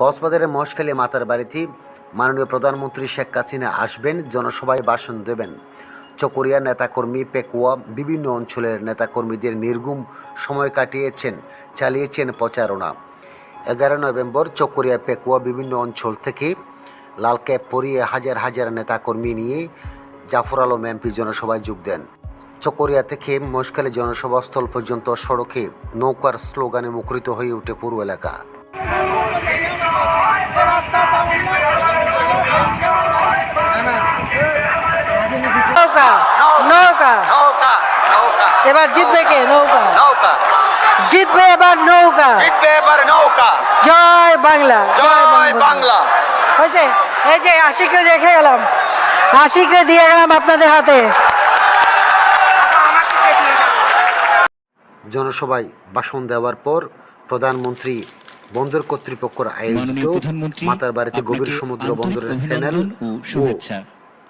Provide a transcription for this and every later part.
কক্সবাজারের মহেশখালী মাতার বাড়িতে মাননীয় প্রধানমন্ত্রী শেখ হাসিনা আসবেন, জনসভায় ভাষণ দেবেন। চকরিয়া নেতাকর্মী পেকুয়া বিভিন্ন অঞ্চলের নেতাকর্মীদের নির্গুম সময় কাটিয়েছেন, চালিয়েছেন প্রচারণা। এগারো নভেম্বর চকরিয়া পেকুয়া বিভিন্ন অঞ্চল থেকে লাল ক্যাপ পরিয়ে হাজার হাজার নেতাকর্মী নিয়ে জাফর আলম এমপি জনসভায় যোগ দেন। চকরিয়া থেকে মহেশখালী জনসভাস্থল পর্যন্ত সড়কে নৌকার স্লোগানে মুখরিত হয়ে ওঠে পুরো এলাকা। নৌকা নৌকা। এবার জিতবে কে? নৌকা। নৌকা জিতবে এবার নৌকা। জিতবে এবার নৌকা জয় বাংলা। জয় বাংলা হয়েছে এই যে আশিকে রেখে গেলাম। আশিকে দিয়ে গেলাম আপনাদের হাতে। জনসভায় ভাষণ দেওয়ার পর প্রধানমন্ত্রী বন্দর কর্তৃপক্ষের আয়োজিত মাতার বাড়িতে গভীর সমুদ্র বন্দরের চ্যানেল ও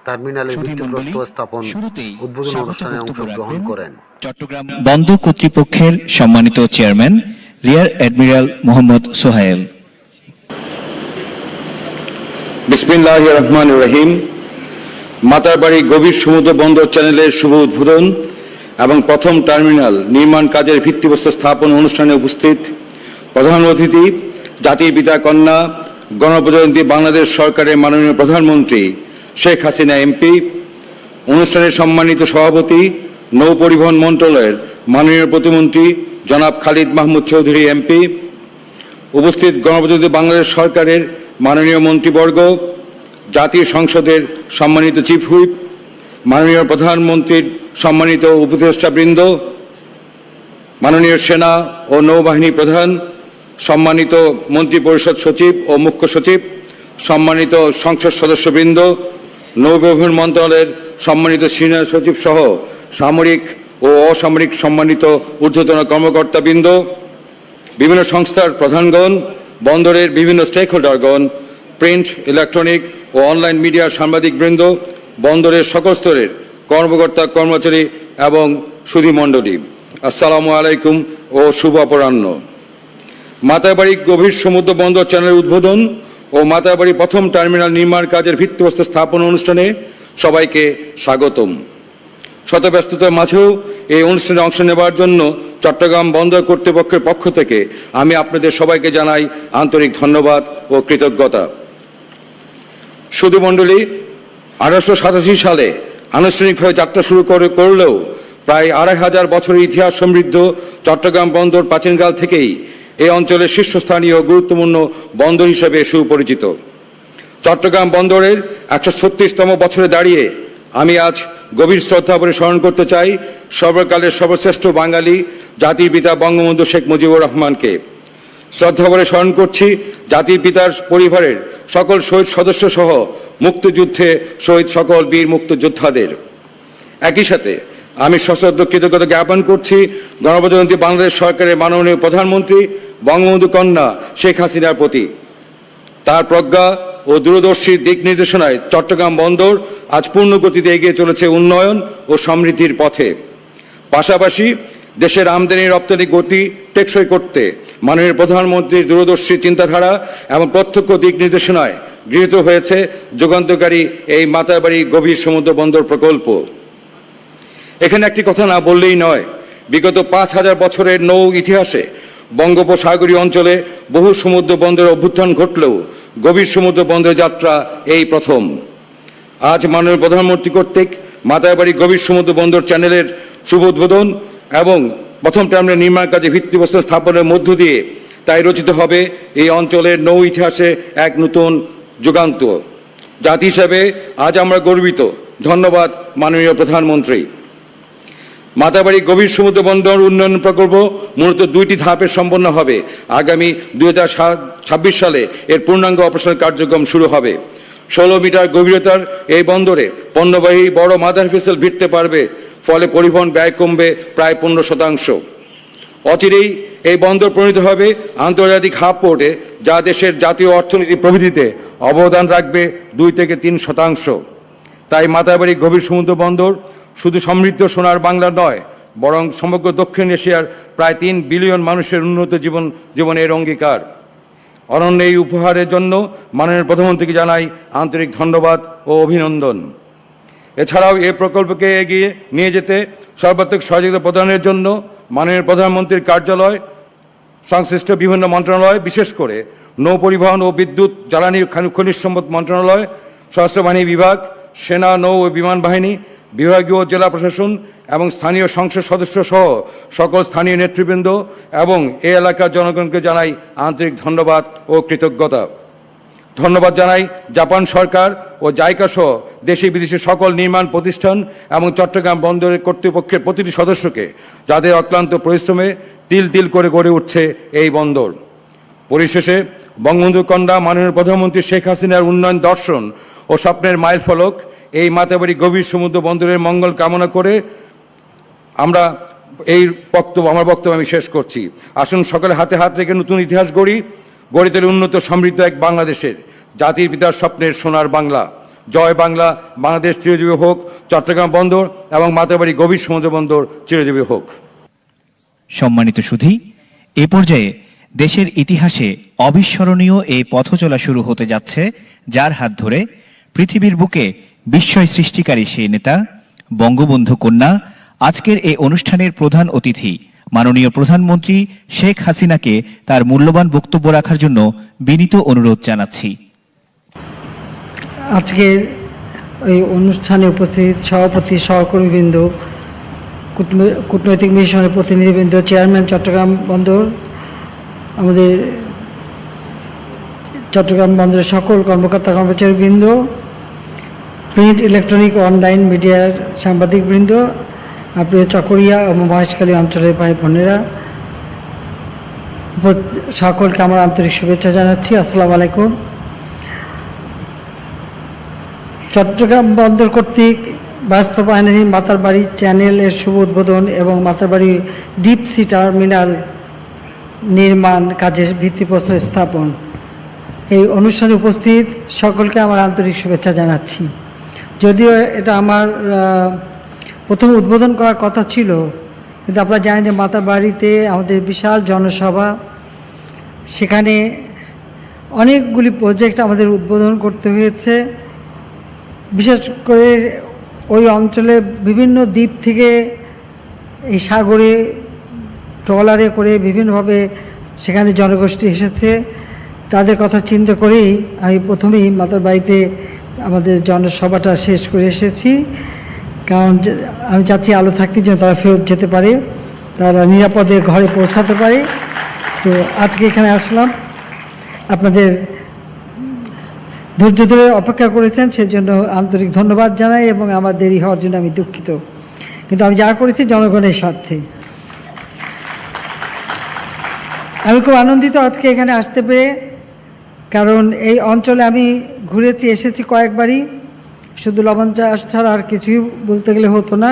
টার্মিনালের ভিত্তিপ্রস্তর স্থাপন উদ্বোধন অনুষ্ঠানে অংশগ্রহণ করেন। চট্টগ্রাম বন্দর কর্তৃপক্ষের সম্মানিত chairman rear admiral Mohammad Sohail. বিসমিল্লাহ রহমান রহিম। মাতারবাড়ি গভীর সমুদ্র বন্দর চ্যানেলের শুভ উদ্বোধন এবং প্রথম টার্মিনাল নির্মাণ কাজের ভিত্তিপ্রস্তর স্থাপন অনুষ্ঠানে উপস্থিত প্রধান অতিথি, জাতির পিতা কন্যা, গণপ্রজাতন্ত্রী বাংলাদেশ সরকারের মাননীয় প্রধানমন্ত্রী শেখ হাসিনা এমপি অনুষ্ঠানের সম্মানিত সভাপতি নৌ পরিবহন মন্ত্রণালয়ের মাননীয় প্রতিমন্ত্রী জনাব খালিদ মাহমুদ চৌধুরী এমপি, উপস্থিত গণপ্রজাতন্ত্রী বাংলাদেশ সরকারের মাননীয় মন্ত্রীবর্গ, জাতীয় সংসদের সম্মানিত চিফ হুইপ, মাননীয় প্রধানমন্ত্রীর সম্মানিত উপদেষ্টাবৃন্দ, মাননীয় সেনা ও নৌবাহিনী প্রধান সম্মানিত মন্ত্রিপরিষদ সচিব ও মুখ্য সচিব, সম্মানিত সংসদ সদস্যবৃন্দ নৌপরিবহন মন্ত্রণালয়ের সম্মানিত সিনিয়র সচিব সহ সামরিক ও অসামরিক সম্মানিত ঊর্ধ্বতন কর্মকর্তাবৃন্দ, বিভিন্ন সংস্থার প্রধানগণ, বন্দরের বিভিন্ন স্টেক হোল্ডারগণ প্রিন্ট ইলেকট্রনিক ও অনলাইন মিডিয়ার সাংবাদিকবৃন্দ, বন্দরের সকল স্তরের কর্মকর্তা, কর্মচারী এবং সুধী মণ্ডলী। আসসালামু আলাইকুম ও শুভ অপরাহ্ন। মাতাবাড়ি গভীর সমুদ্র বন্দর চ্যানেলের উদ্বোধন ও মাতাবাড়ি প্রথম টার্মিনাল নির্মাণ কাজের ভিত্তিপ্রস্তর স্থাপন অনুষ্ঠানে সবাইকে স্বাগতম। শত ব্যস্ততার মাঝেও এই অনুষ্ঠানে অংশ নেবার জন্য চট্টগ্রাম বন্দর কর্তৃপক্ষের পক্ষ থেকে আমি আপনাদের সবাইকে জানাই আন্তরিক ধন্যবাদ ও কৃতজ্ঞতা। সুধী মণ্ডলী আঠারোশো সাতাশি সালে আনুষ্ঠানিকভাবে যাত্রা শুরু করে করলেও প্রায় আড়াই হাজার বছরের ইতিহাস সমৃদ্ধ চট্টগ্রাম বন্দর প্রাচীনকাল থেকেই এই অঞ্চলের শীর্ষস্থানীয় গুরুত্বপূর্ণ বন্দর হিসেবে সুপরিচিত। চট্টগ্রাম বন্দরের একশো ছত্রিশতম বছরে দাঁড়িয়ে আমি আজ গভীর শ্রদ্ধা ভরে স্মরণ করতে চাই সর্বকালের সর্বশ্রেষ্ঠ বাঙালি জাতির পিতা বঙ্গবন্ধু শেখ মুজিবুর রহমানকে। শ্রদ্ধা ভরে স্মরণ করছি জাতির পিতার পরিবারের সকল শহীদ সদস্য সহ মুক্তিযুদ্ধে শহীদ সকল বীর মুক্তিযোদ্ধাদের। একই সাথে আমি সশ্রদ্ধ কৃতজ্ঞতা জ্ঞাপন করছি গণপ্রজাতন্ত্রী বাংলাদেশ সরকারের মাননীয় প্রধানমন্ত্রী বঙ্গবন্ধু কন্যা শেখ হাসিনার প্রতি। তার প্রজ্ঞা ও দূরদর্শীর দিক নির্দেশনায় চট্টগ্রাম বন্দর আজ পূর্ণ গতিতে এগিয়ে চলেছে উন্নয়ন ও সমৃদ্ধির পথে। পাশাপাশি দেশের আমদানি রপ্তানি গতি টেকসই করতে মাননীয় প্রধানমন্ত্রীর দূরদর্শী চিন্তাধারা এবং প্রত্যক্ষ দিক নির্দেশনায় গৃহীত হয়েছে যুগান্তকারী এই মাতাবাড়ি গভীর সমুদ্র বন্দর প্রকল্প। এখানে একটি কথা না বললেই নয়। বিগত পাঁচ হাজার বছরের নৌ ইতিহাসে বঙ্গোপসাগরীয় অঞ্চলে বহু সমুদ্র বন্দরের অভ্যুত্থান ঘটলেও গভীর সমুদ্র বন্দরের যাত্রা এই প্রথম। আজ মাননীয় প্রধানমন্ত্রী কর্তৃক মাতাবাড়ি গভীর সমুদ্র বন্দর চ্যানেলের শুভ উদ্বোধন এবং প্রথম টার্মিনাল নির্মাণ কাজে ভিত্তিপ্রস্তর স্থাপনের মধ্য দিয়ে তাই রচিত হবে এই অঞ্চলের নৌ ইতিহাসে এক নতুন যুগান্ত। জাতি হিসাবে আজ আমরা গর্বিত। ধন্যবাদ মাননীয় প্রধানমন্ত্রী। মাতাবাড়ি গভীর সমুদ্র বন্দর উন্নয়ন প্রকল্প মূলত দুইটি ধাপে সম্পন্ন হবে। আগামী দুই ছাব্বিশ সালে এর পূর্ণাঙ্গ অপারেশনাল কার্যক্রম শুরু হবে। ষোলো মিটার গভীরতার এই বন্দরে পণ্যবাহী বড় মাদার ভেসেল ভিড়তে পারবে, ফলে পরিবহন ব্যয় কমবে প্রায় পনেরো শতাংশ। অচিরেই এই বন্দর পরিণত হবে আন্তর্জাতিক হাব পোর্টে, যা দেশের জাতীয় অর্থনীতি প্রবৃদ্ধিতে অবদান রাখবে দুই থেকে তিন শতাংশ। তাই মাতাবাড়ি গভীর সমুদ্র বন্দর শুধু সমৃদ্ধ সোনার বাংলা নয়, বরং সমগ্র দক্ষিণ এশিয়ার প্রায় তিন বিলিয়ন মানুষের উন্নত জীবন, জীবনের অঙ্গীকার। অনন্য এই উপহারের জন্য মাননীয় প্রধানমন্ত্রীকে জানাই আন্তরিক ধন্যবাদ ও অভিনন্দন। এছাড়াও এই প্রকল্পকে এগিয়ে নিয়ে যেতে সর্বাত্মক সহযোগিতা প্রদানের জন্য মাননীয় প্রধানমন্ত্রীর কার্যালয়, সংশ্লিষ্ট বিভিন্ন মন্ত্রণালয়, বিশেষ করে নৌ পরিবহন ও বিদ্যুৎ, জ্বালানি খনিজ সম্পদ মন্ত্রণালয় সশস্ত্র বাহিনী বিভাগ, সেনা, নৌ ও বিমান বাহিনী বিভাগীয় জেলা প্রশাসন এবং স্থানীয় সংসদ সদস্য সহ সকল স্থানীয় নেতৃবৃন্দ এবং এ এলাকার জনগণকে জানাই আন্তরিক ধন্যবাদ ও কৃতজ্ঞতা। ধন্যবাদ জানাই জাপান সরকার ও জাইকা সহ দেশি বিদেশি সকল নির্মাণ প্রতিষ্ঠান এবং চট্টগ্রাম বন্দরের কর্তৃপক্ষের প্রতিটি সদস্যকে যাদের অক্লান্ত পরিশ্রমে তিল তিল করে গড়ে উঠছে এই বন্দর। পরিশেষে বঙ্গবন্ধু কন্যা মাননীয় প্রধানমন্ত্রী শেখ হাসিনার উন্নয়ন দর্শন ও স্বপ্নের মাইল ফলক এই মাতাবাড়ি গভীর সমুদ্র বন্দরের মঙ্গল কামনা করে আমরা এই বক্তব্য, আমার বক্তব্য আমি শেষ করছি। আসুন সকলে হাতে হাত রেখে নতুন ইতিহাস গড়ি, গড়ে তোলে উন্নত সমৃদ্ধ এক বাংলাদেশের। জাতির পিতার স্বপ্নের সোনার বাংলা। জয় বাংলা, বাংলাদেশ চিরজীবী হোক, চট্টগ্রাম বন্দর এবং মাতাবাড়ি গভীর সমুদ্র বন্দর চিরজীবী হোক। সম্মানিত সুধী, এ পর্যায়ে দেশের ইতিহাসে অবিস্মরণীয় এই পথচলা শুরু হতে যাচ্ছে, যার হাত ধরে পৃথিবীর বুকে বিস্ময় সৃষ্টিকারী সেই নেতা, বঙ্গবন্ধু কন্যা, আজকের এই অনুষ্ঠানের প্রধান অতিথি, মাননীয় প্রধানমন্ত্রী শেখ হাসিনাকে তার মূল্যবান বক্তব্য রাখার জন্য বিনীত অনুরোধ জানাচ্ছি। আজকের এই অনুষ্ঠানে উপস্থিত সভাপতি সহকর্মীবৃন্দ কূটনৈ- কূটনৈতিক মিশনের প্রতিনিধিবৃন্দ, চেয়ারম্যান চট্টগ্রাম বন্দর, আমাদের চট্টগ্রাম বন্দরের সকল কর্মকর্তা কর্মচারীবৃন্দ প্রিন্ট ইলেকট্রনিক অনলাইন মিডিয়ার সাংবাদিকবৃন্দ আপনি চকরিয়া ও মহেশখালী অঞ্চলের ভাই বোনেরা সকলকে আমার আন্তরিক শুভেচ্ছা জানাচ্ছি। আসসালামু আলাইকুম। চট্টগ্রাম বন্দর কর্তৃক বাস্তবায়নাধীন মাতারবাড়ি চ্যানেলের শুভ উদ্বোধন এবং মাতারবাড়ি ডিপ সি টার্মিনাল নির্মাণ কাজের ভিত্তিপ্রস্তর স্থাপন। এই অনুষ্ঠানে উপস্থিত সকলকে আমার আন্তরিক শুভেচ্ছা জানাচ্ছি। যদিও এটা আমার প্রথম উদ্বোধন করার কথা ছিল, কিন্তু আপনারা জানেন যে মাতারবাড়িতে আমাদের বিশাল জনসভা, সেখানে অনেকগুলি প্রজেক্ট আমাদের উদ্বোধন করতে হয়েছে। বিশেষ করে ওই অঞ্চলে বিভিন্ন দ্বীপ থেকে এই সাগরে ট্রলারে করে বিভিন্নভাবে সেখানে জনগোষ্ঠী এসেছে। তাদের কথা চিন্তা করেই আমি প্রথমেই মাতার বাড়িতে আমাদের জনসভাটা শেষ করে এসেছি। কারণ আমি চাচ্ছি আলো থাকতে যেন তারা ফেরত যেতে পারে, তারা নিরাপদে ঘরে পৌঁছাতে পারে। তো আজকে এখানে আসলাম। আপনাদের ধৈর্য ধরে অপেক্ষা করেছেন, সেজন্য আন্তরিক ধন্যবাদ জানাই এবং আমার দেরি হওয়ার জন্য আমি দুঃখিত। কিন্তু আমি যা করেছি জনগণের স্বার্থে। আমি খুব আনন্দিত আজকে এখানে আসতে পেরে। কারণ এই অঞ্চলে আমি ঘুরেছি, এসেছি কয়েকবারই। শুধু লবণ চাষ ছাড়া আর কিছুই বলতে গেলে হতো না।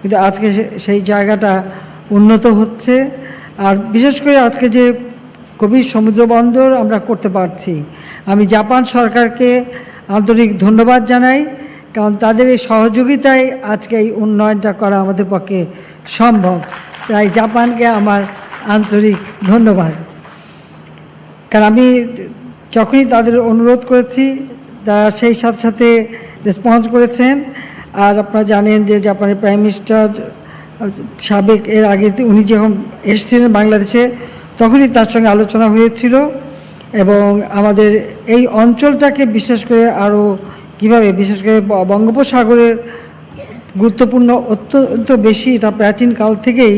কিন্তু আজকে সেই জায়গাটা উন্নত হচ্ছে। আর বিশেষ করে আজকে যে গভীর সমুদ্র বন্দর আমরা করতে পারছি, আমি জাপান সরকারকে আন্তরিক ধন্যবাদ জানাই, কারণ তাদের এই সহযোগিতায় আজকে এই উন্নয়নটা করা আমাদের পক্ষে সম্ভব। তাই জাপানকে আমার আন্তরিক ধন্যবাদ। কারণ আমি যখনই তাদের অনুরোধ করেছি, তারা সেই সাথে সাথে রেসপন্স করেছেন। আর আপনারা জানেন যে জাপানের প্রাইম মিনিস্টার সাবেক এর আগে উনি যখন এসেছিলেন বাংলাদেশে, তখনই তার সঙ্গে আলোচনা হয়েছিল এবং আমাদের এই অঞ্চলটাকে বিশেষ করে আরও কীভাবে, বিশেষ করে বঙ্গোপসাগরের গুরুত্বপূর্ণ অত্যন্ত বেশি, এটা প্রাচীন কাল থেকেই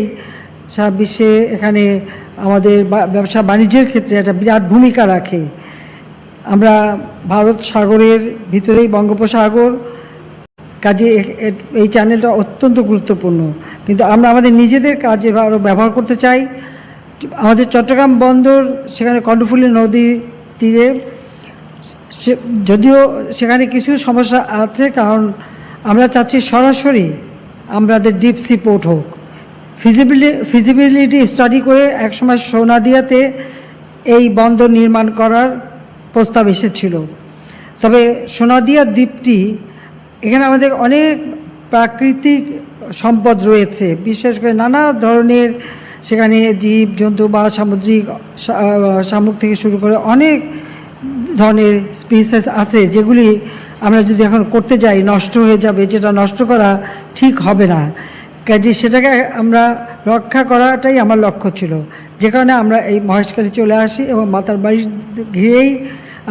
সারা বিশ্বে এখানে আমাদের ব্যবসা, বাণিজ্যের ক্ষেত্রে একটা বিরাট ভূমিকা রাখে। আমরা ভারত সাগরের ভিতরেই বঙ্গোপসাগর, কাজে এই চ্যানেলটা অত্যন্ত গুরুত্বপূর্ণ। কিন্তু আমরা আমাদের নিজেদের কাজে আরও ব্যবহার করতে চাই। আমাদের চট্টগ্রাম বন্দর, সেখানে কর্ণফুলী নদী তীরে যদিও সেখানে কিছু সমস্যা আছে, কারণ আমরা চাচ্ছি সরাসরি আমাদের ডিপ সি পোর্ট হোক। ফিজিবিলি ফিজিবিলিটি স্টাডি করে একসময় সোনাদিয়াতে এই বন্দর নির্মাণ করার প্রস্তাব এসেছিল। তবে সোনাদিয়া দ্বীপটি, এখানে আমাদের অনেক প্রাকৃতিক সম্পদ রয়েছে, বিশেষ করে নানা ধরনের সেখানে জীব, জন্তু বা সামুদ্রিক শামুক থেকে শুরু করে অনেক ধরনের স্পিসেস আছে, যেগুলি আমরা যদি এখন করতে যাই, নষ্ট হয়ে যাবে, যেটা নষ্ট করা ঠিক হবে না। কাজে সেটাকে আমরা রক্ষা করাটাই আমার লক্ষ্য ছিল। যে কারণে আমরা এই মহেশখালী চলে আসি এবং মাতার বাড়ি ঘিরেই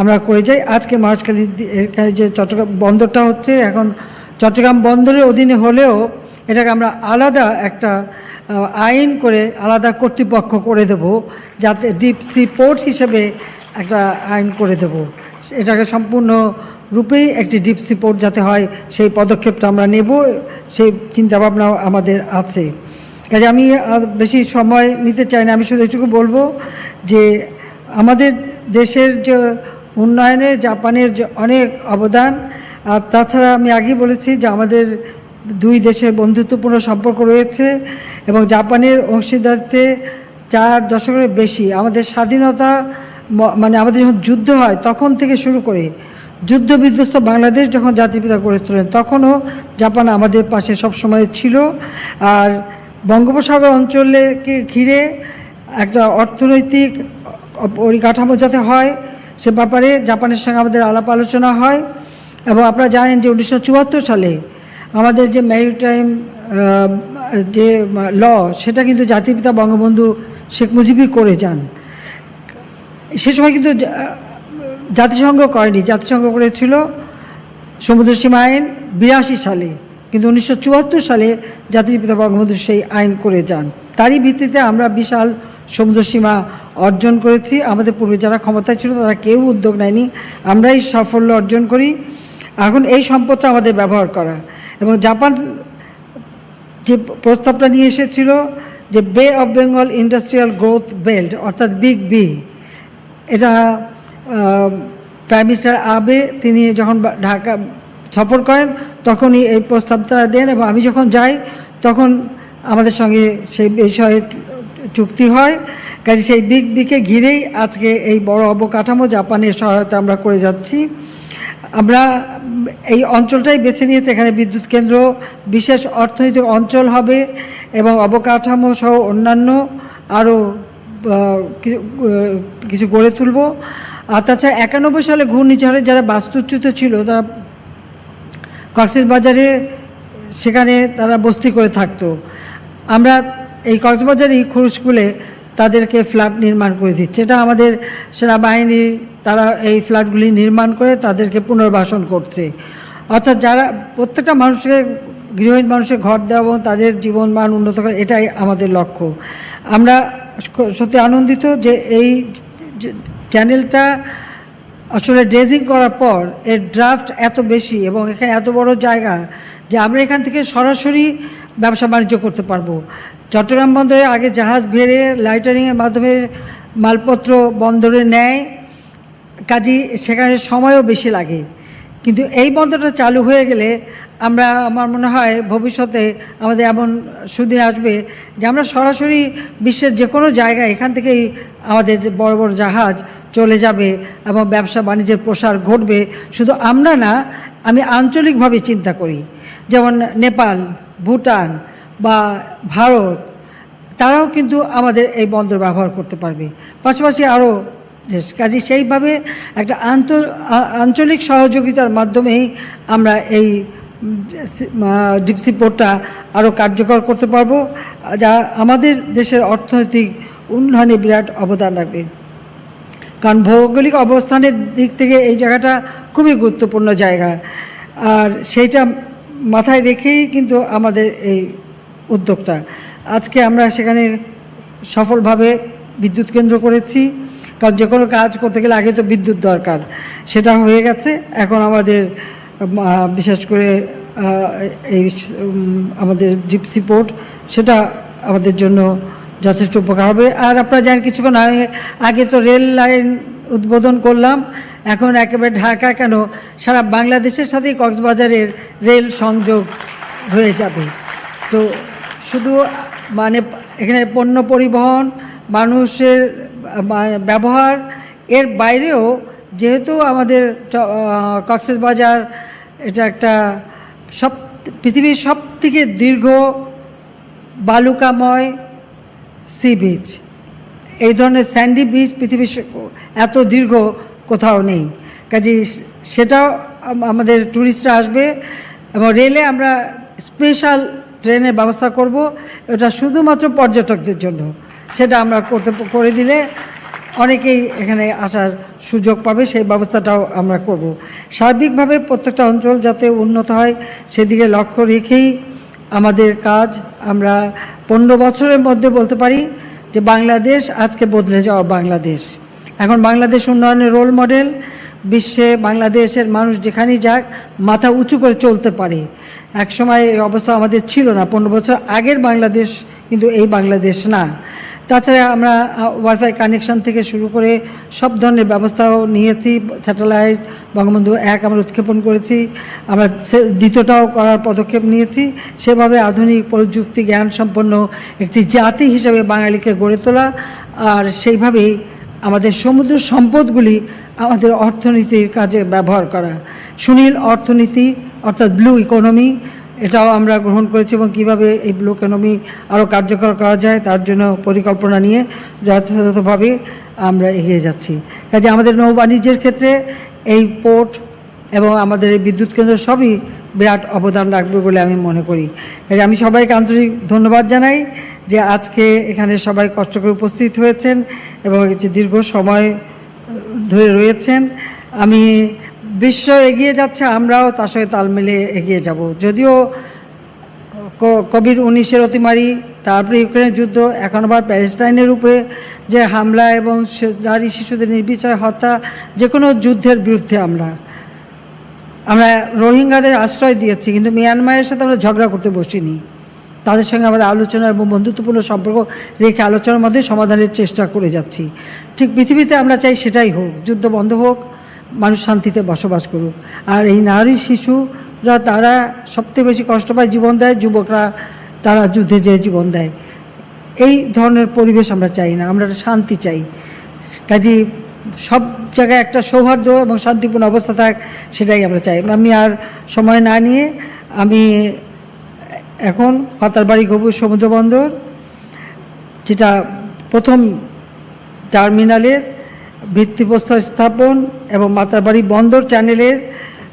আমরা করে যাই। আজকে মহেশখালী এখানে যে চট্টগ্রাম বন্দরটা হচ্ছে, এখন চট্টগ্রাম বন্দরের অধীনে হলেও এটাকে আমরা আলাদা একটা আইন করে আলাদা কর্তৃপক্ষ করে দেব, যাতে ডিপ সি পোর্ট হিসেবে একটা আইন করে দেব। এটাকে সম্পূর্ণ রূপেই একটি ডিপ সি পোর্ট যাতে হয়, সেই পদক্ষেপটা আমরা নেব, সেই চিন্তাভাবনাও আমাদের আছে। কাজে আমি আর বেশি সময় নিতে চাই না, আমি শুধু এটুকু বলব যে আমাদের দেশের যে উন্নয়নে জাপানের যে অনেক অবদান, আর তাছাড়া আমি আগেই বলেছি যে আমাদের দুই দেশের বন্ধুত্বপূর্ণ সম্পর্ক রয়েছে এবং জাপানের অংশীদারিত্বে চার দশকের বেশি আমাদের স্বাধীনতা মানে আমাদের যখন যুদ্ধ হয় তখন থেকে শুরু করে যুদ্ধ বিধ্বস্ত বাংলাদেশ যখন জাতিপিতা গড়ে তোলেন, তখনও জাপান আমাদের পাশে সবসময় ছিল। আর বঙ্গোপসাগর অঞ্চলকে ঘিরে একটা অর্থনৈতিক পরিকাঠামো যাতে হয়, সে ব্যাপারে জাপানের সঙ্গে আমাদের আলাপ আলোচনা হয়। এবং আপনারা জানেন যে উনিশশো চুয়াত্তর সালে আমাদের যে ম্যারিটাইম যে ল সেটা কিন্তু জাতিপিতা বঙ্গবন্ধু শেখ মুজিবই করে যান। সে সময় কিন্তু জাতিসংঘ করেনি, জাতিসংঘ করেছিল সমুদ্র সীমা আইন বিরাশি সালে। কিন্তু উনিশশো চুয়াত্তর সালে জাতির পিতা বঙ্গবন্ধু সেই আইন করে যান। তারই ভিত্তিতে আমরা বিশাল সমুদ্র সীমা অর্জন করেছি। আমাদের পূর্বে যারা ক্ষমতায় ছিল তারা কেউ উদ্যোগ নেয়নি। আমরাই সাফল্য অর্জন করি। এখন এই সম্পদটা আমাদের ব্যবহার করা। এবং জাপান যে প্রস্তাবটা নিয়ে এসেছিল যে bay of Bengal industrial growth belt অর্থাৎ বিগ বি এটা প্রাইম মিনিস্টার আবে তিনি যখন ঢাকা সফর করেন, তখনই এই প্রস্তাবটা দেন এবং আমি যখন যাই, তখন আমাদের সঙ্গে সেই বিষয়ে চুক্তি হয়। কাজে সেই বিগ বিকে ঘিরেই আজকে এই বড় অবকাঠামো জাপানের সহায়তা আমরা করে যাচ্ছি। আমরা এই অঞ্চলটাই বেছে নিয়েছি, এখানে বিদ্যুৎ কেন্দ্র, বিশেষ অর্থনৈতিক অঞ্চল হবে এবং অবকাঠামো সহ অন্যান্য আরও কিছু গড়ে তুলব। আর তাছাড়া একানব্বই সালে ঘূর্ণিঝড়ে যারা বাস্তুচ্যুত ছিল, তারা কক্সবাজারে সেখানে তারা বস্তি করে থাকতো। আমরা এই কক্সবাজারই খুরুশকুলে তাদেরকে ফ্ল্যাট নির্মাণ করে দিচ্ছে। এটা আমাদের সেনাবাহিনী, তারা এই ফ্ল্যাটগুলি নির্মাণ করে তাদেরকে পুনর্বাসন করছে। অর্থাৎ যারা, প্রত্যেকটা মানুষকে, গৃহহীন মানুষের ঘর দেওয়া এবং তাদের জীবন মান উন্নত করা, এটাই আমাদের লক্ষ্য। আমরা সত্যি আনন্দিত যে এই চ্যানেলটা আসলে ড্রেজিং করার পর এর ড্রাফট এত বেশি এবং এখানে এত বড় জায়গা যে আমরা এখান থেকে সরাসরি ব্যবসা বাণিজ্য করতে পারব। চট্টগ্রাম বন্দরে আগে জাহাজ ভেড়ে লাইটারিংয়ের মাধ্যমে মালপত্র বন্দরে নেয় কাজী সেখানে সময়ও বেশি লাগে। কিন্তু এই বন্দরটা চালু হয়ে গেলে আমরা, আমার মনে হয় ভবিষ্যতে আমাদের এমন সুদিন আসবে যে আমরা সরাসরি বিশ্বের যে কোনো জায়গায় এখান থেকেই আমাদের বড় বড় জাহাজ চলে যাবে এবং ব্যবসা বাণিজ্যের প্রসার ঘটবে। শুধু আমরা না, আমি আঞ্চলিকভাবে চিন্তা করি। যেমন নেপাল, ভুটান বা ভারত, তারাও কিন্তু আমাদের এই বন্দর ব্যবহার করতে পারবে। পাশাপাশি আরও দেশ কাজে সেইভাবে একটা আন্ত আঞ্চলিক সহযোগিতার মাধ্যমেই আমরা এই ডিপসি পোর্টটা আরও কার্যকর করতে পারব। যা আমাদের দেশের অর্থনৈতিক উন্নয়নে বিরাট অবদান রাখবে। কারণ ভৌগোলিক অবস্থানের দিক থেকে এই জায়গাটা খুবই গুরুত্বপূর্ণ জায়গা। আর সেইটা মাথায় রেখেই কিন্তু আমাদের এই উদ্যোগটা। আজকে আমরা সেখানে সফলভাবে বিদ্যুৎ কেন্দ্র করেছি। কারণ যে কোনো কাজ করতে গেলে আগে তো বিদ্যুৎ দরকার। সেটা হয়ে গেছে। এখন আমাদের বিশেষ করে এই আমাদের জিপসি পোর্ট, সেটা আমাদের জন্য যথেষ্ট উপকার হবে। আর আপনারা জানেন কিছুক্ষণ আগে আগে তো রেল লাইন উদ্বোধন করলাম, এখন একেবারে ঢাকা কেন? সারা বাংলাদেশের সাথেই কক্সবাজারের রেল সংযোগ হয়ে যাবে। তো শুধু মানে এখানে পণ্য পরিবহন, মানুষের ব্যবহার, এর বাইরেও যেহেতু আমাদের কক্সবাজার এটা একটা সব, পৃথিবীর সব থেকে দীর্ঘ বালুকাময় সি বিচ এই ধরনের স্যান্ডি বিচ পৃথিবীর এত দীর্ঘ কোথাও নেই। কাজে সেটাও আমাদের ট্যুরিস্টরা আসবে এবং রেলে আমরা স্পেশাল ট্রেনের ব্যবস্থা করব। এটা শুধুমাত্র পর্যটকদের জন্য। সেটা আমরা করতে, করে দিলে অনেকেই এখানে আসার সুযোগ পাবে, সেই ব্যবস্থাটাও আমরা করব। সার্বিকভাবে প্রত্যেকটা অঞ্চল যাতে উন্নত হয়, সেদিকে লক্ষ্য রেখেই আমাদের কাজ আমরা পনেরো বছরের মধ্যে বলতে পারি যে বাংলাদেশ আজকে বদলে যাওয়া বাংলাদেশ। এখন বাংলাদেশ উন্নয়নের রোল মডেল বিশ্বে বাংলাদেশের মানুষ যেখানেই যাক, মাথা উঁচু করে চলতে পারে। এক সময় অবস্থা আমাদের ছিল না, পনেরো বছর আগের বাংলাদেশ কিন্তু এই বাংলাদেশ না। তাছাড়া আমরা ওয়াইফাই কানেকশন থেকে শুরু করে সব ধরনের ব্যবস্থাও নিয়েছি। স্যাটেলাইট বঙ্গবন্ধু এক আমরা উৎক্ষেপণ করেছি। আমরা দ্বিতীয়টাও করার পদক্ষেপ নিয়েছি। সেভাবে আধুনিক প্রযুক্তি জ্ঞান সম্পন্ন একটি জাতি হিসেবে বাঙালিকে গড়ে তোলা। আর সেইভাবেই আমাদের সমুদ্র সম্পদগুলি আমাদের অর্থনীতির কাজে ব্যবহার করা। সুনীল, অর্থনীতি, অর্থাৎ ব্লু ইকোনমি এটাও আমরা গ্রহণ করেছি এবং কীভাবে এই ব্লু ইকোনমি আরও কার্যকর করা যায় তার জন্য পরিকল্পনা নিয়ে যথাযথভাবে আমরা এগিয়ে যাচ্ছি। কাজে আমাদের নৌ বাণিজ্যের ক্ষেত্রে এই পোর্ট এবং আমাদের এই বিদ্যুৎ কেন্দ্র সবই বিরাট অবদান রাখবে বলে আমি মনে করি। কাজে আমি সবাইকে আন্তরিক ধন্যবাদ জানাই যে আজকে এখানে সবাই কষ্ট করে উপস্থিত হয়েছেন এবং দীর্ঘ সময় ধরে রয়েছেন। আমি বিশ্ব এগিয়ে যাচ্ছে, আমরাও তার সঙ্গে তাল মিলে এগিয়ে যাব। যদিও কোভিড উনিশের অতিমারি, তারপরে ইউক্রেনের যুদ্ধ, এখন আবার প্যালেস্টাইনের উপরে যে হামলা এবং নারী শিশুদের নির্বিচারে হত্যা যে কোনো যুদ্ধের বিরুদ্ধে আমরা আমরা রোহিঙ্গাদের আশ্রয় দিয়েছি, কিন্তু মিয়ানমারের সাথে আমরা ঝগড়া করতে বসিনি। তাদের সঙ্গে আমরা আলোচনা এবং বন্ধুত্বপূর্ণ সম্পর্ক রেখে আলোচনার মধ্যে সমাধানের চেষ্টা করে যাচ্ছি। ঠিক পৃথিবীতে আমরা চাই সেটাই হোক, যুদ্ধ বন্ধ হোক মানুষ শান্তিতে বসবাস করুক। আর এই নারী শিশুরা তারা সবথেকে বেশি কষ্ট পায় জীবন দেয়, যুবকরা তারা যুদ্ধে যেয়ে জীবন দেয়। এই ধরনের পরিবেশ আমরা চাই না, আমরা শান্তি চাই। কাজে সব জায়গায় একটা সৌহার্দ্য এবং শান্তিপূর্ণ অবস্থা থাক, সেটাই আমরা চাই। আমি আর সময় না নিয়ে আমি এখন পাতারবাড়ি গভীর সমুদ্র বন্দর, যেটা প্রথম টার্মিনালের ভিত্তিপ্রস্তর স্থাপন এবং মাতারবাড়ি বন্দর চ্যানেলের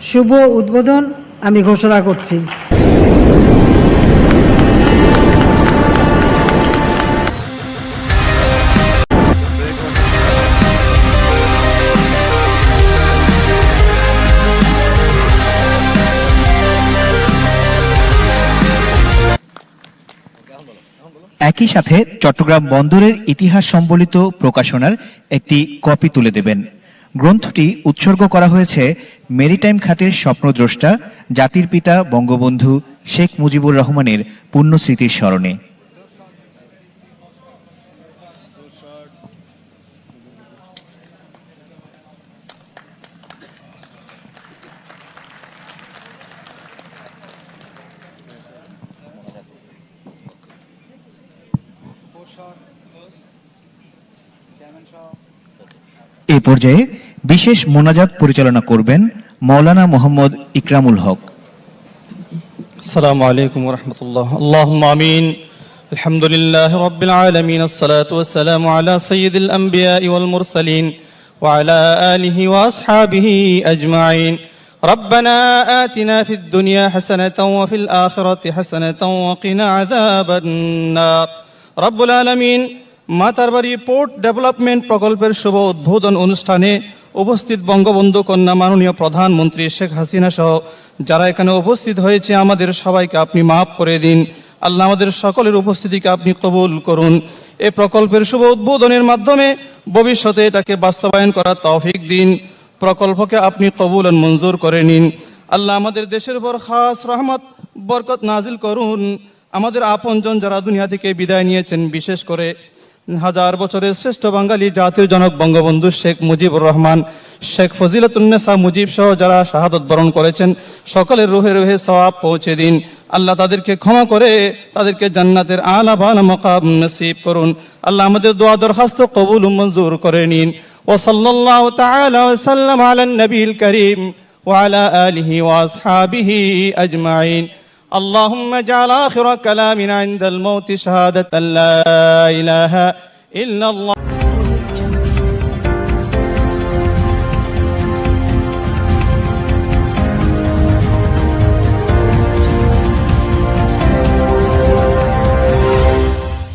শুভ উদ্বোধন আমি ঘোষণা করছি। একই সাথে চট্টগ্রাম বন্দরের ইতিহাস সম্বলিত প্রকাশনার একটি কপি তুলে দেবেন। গ্রন্থটি উৎসর্গ করা হয়েছে মেরিটাইম খাতের স্বপ্নদ্রষ্টা, জাতির পিতা, বঙ্গবন্ধু শেখ মুজিবুর রহমানের পুণ্যস্মৃতির স্মরণে। এ পর্যায়ে বিশেষ মোনাজাত পরিচালনা করবেন মৌলানা মোহাম্মদ ইকরামুল হক السلام عليكم ورحمة الله اللهم آمين الحمد لله رب العالمين الصلاة والسلام على سيد الأنبياء والمرسلين وعلى آله وأصحابه أجمعين ربنا آتنا في الدنيا حسنة وفي الآخرة حسنة وقنا عذاب النار রব্বুল আলমিন মাতারবাড়ি পোর্ট ডেভেলপমেন্ট প্রকল্পের শুভ উদ্বোধন অনুষ্ঠানে উপস্থিত বঙ্গবন্ধু কন্যা মাননীয় প্রধানমন্ত্রী শেখ হাসিনা সহ যারা এখানে উপস্থিত হয়েছে, আমাদের সবাইকে আপনি মাফ করে দিন। আল্লাহ আমাদের সকলের উপস্থিতিকে আপনি কবুল করুন। এ প্রকল্পের শুভ উদ্বোধনের মাধ্যমে ভবিষ্যতে এটাকে বাস্তবায়ন করার তৌফিক দিন। প্রকল্পকে আপনি কবুল মঞ্জুর করে নিন। আল্লাহ আমাদের দেশের উপর খাস রহমত, বরকত নাজিল করুন। আমাদের আপনজন যারা দুনিয়া থেকে বিদায় নিয়েছেন, বিশেষ করে হাজার বছরের শ্রেষ্ঠ বাঙালি জাতির জনক বঙ্গবন্ধু শেখ মুজিবুর রহমান, শেখ ফজিলতুন্নেসা মুজিব সহ যারা শাহাদত বরণ করেছেন, সকলের রোহে রোহে সওয়াব পৌঁছে দিন। আল্লাহ তাদেরকে ক্ষমা করে, তাদেরকে জান্নাতের আলা বালা মকাম নসিব করুন। আল্লাহ আমাদের দোয়া দরখাস্ত কবুল মঞ্জুর করে নিন। ওয়া সাল্লাম আলা নবীল করিম ওয়া আলা আলিহি ওয়া আসহাবিহি আজমাইন। اللهم اجعل آخر كلامنا عند الموت شهادة لا إله إلا الله.